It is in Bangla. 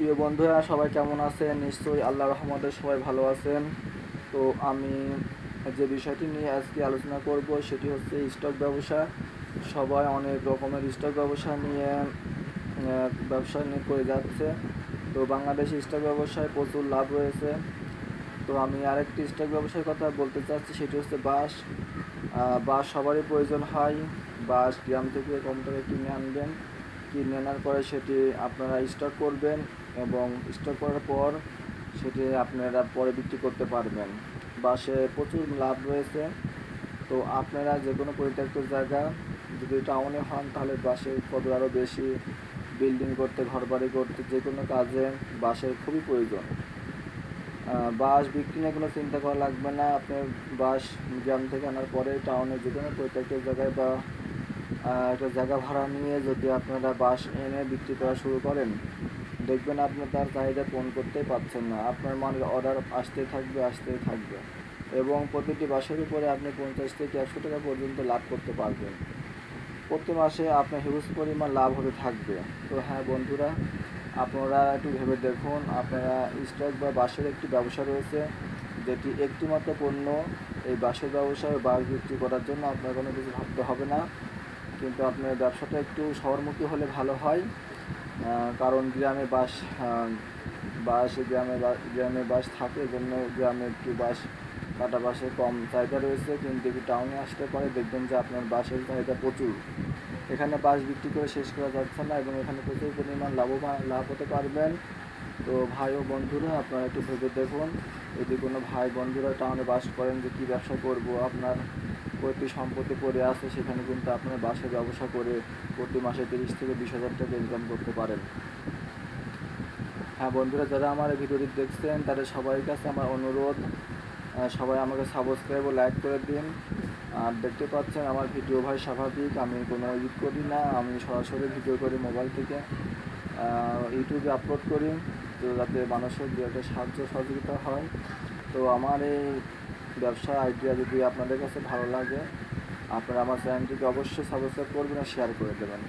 প্রিয় বন্ধুরা, সবাই কেমন আছেন? নিশ্চয়ই আল্লাহ রহমতে সবাই ভালো আছেন। তো আমি যে বিষয়টি নিয়ে আজকে আলোচনা করব, সেটি হচ্ছে স্টক ব্যবসা। সবাই অনেক রকমের স্টক ব্যবসা নিয়ে ব্যবসা নিয়ে করে যাচ্ছে। তো বাংলাদেশে স্টক ব্যবসায় প্রচুর লাভ রয়েছে। তো আমি আরেকটি স্টক ব্যবসার কথা বলতে চাচ্ছি, সেটি হচ্ছে বাস বাস সবারই প্রয়োজন হয়। বাস গ্রাম থেকে কম টাকা কিনে আনবেন। কিনে আনার পরে সেটি আপনারা স্টক করবেন। এবং স্টক করার পর সেটি আপনারা পরে বিক্রি করতে পারবেন। বাসে প্রচুর লাভ রয়েছে। তো আপনারা যে কোনো পরিত্যক্ত জায়গা যদি টাউনে হন, তাহলে বাসের কদর আরও বেশি বিল্ডিং করতে, ঘরবাড়ি করতে যে কোনো কাজে বাসের খুবই প্রয়োজন। বাস বিক্রি নিয়ে কোনো চিন্তা করা লাগবে না। আপনার বাস গ্রাম থেকে আনার পরে টাউনে যে কোনো প্রত্যেকটা জায়গায় বা একটা জায়গা ভাড়া নিয়ে যদি আপনারা বাস এনে বিক্রি করা শুরু করেন, দেখবেন আপনি তার চাহিদা পূরণ করতেই পারছেন না। আপনার মানের অর্ডার আসতেই থাকবে আসতেই থাকবে। এবং প্রতিটি বাসের উপরে আপনি পঞ্চাশ থেকে একশো টাকা পর্যন্ত লাভ করতে পারবেন। প্রতি মাসে আপনার হিউজ পরিমাণ লাভ হতে থাকবে। তো হ্যাঁ বন্ধুরা, আপনারা একটু ভেবে দেখুন, আপনারা স্টক বা বাসের একটি ব্যবসা রয়েছে, যেটি একটি মাত্র পণ্য এই বাসের ব্যবসায় বাস বিক্রি করার জন্য আপনার কোনো কিছু ভাবতে হবে না। কিন্তু আপনার ব্যবসাটা একটু শহরমুখী হলে ভালো হয়। কারণ গ্রামে বাস বাস, গ্রামে গ্রামে বাস থাকে জন্য গ্রামে একটু বাস কাটা বাসের কম চাহিদা রয়েছে, কিন্তু একটু টাউনে আসতে পারে, দেখবেন যে আপনার বাসের চাহিদা প্রচুর। এখানে বাস বিক্রি করে শেষ করা যাচ্ছে না, এবং এখানে প্রচুর পরিমাণ লাভবান লাভ হতে পারবেন। তো ভাই ও বন্ধুরা, আপনারা একটু ভেবে দেখুন যদি কোনো ভাই বন্ধুরা টাউনে বাস করেন যে কী ব্যবসা করব, আপনার প্রতি সম্পত্তি পড়ে আছে, সেখানে কিন্তু আপনার বাসের ব্যবসা করে প্রতি মাসে তিরিশ থেকে বিশ হাজার টাকা ইনকাম করতে পারেন। হ্যাঁ বন্ধুরা, যারা আমার এই ভিডিওটি দেখছেন, তাদের সবার কাছে আমার অনুরোধ সবাই আমাকে সাবস্ক্রাইব ও লাইক করে দিন। আর দেখতে পাচ্ছেন, আমার ভিডিও ভাই স্বাভাবিক, আমি কোনো এডিট করি না, আমি সরাসরি ভিডিও করি মোবাইল থেকে। ইউটিউবে আপলোড করি। তো যাতে মানুষের দু একটা সাহায্য সহযোগিতা হয়। তো আমার এই ব্যবসা আইডিয়া যদি আপনাদের কাছে ভালো লাগে, আপনারা আমার চ্যানেলটিকে অবশ্যই সাবস্ক্রাইব করবেন আর শেয়ার করে দেবেন।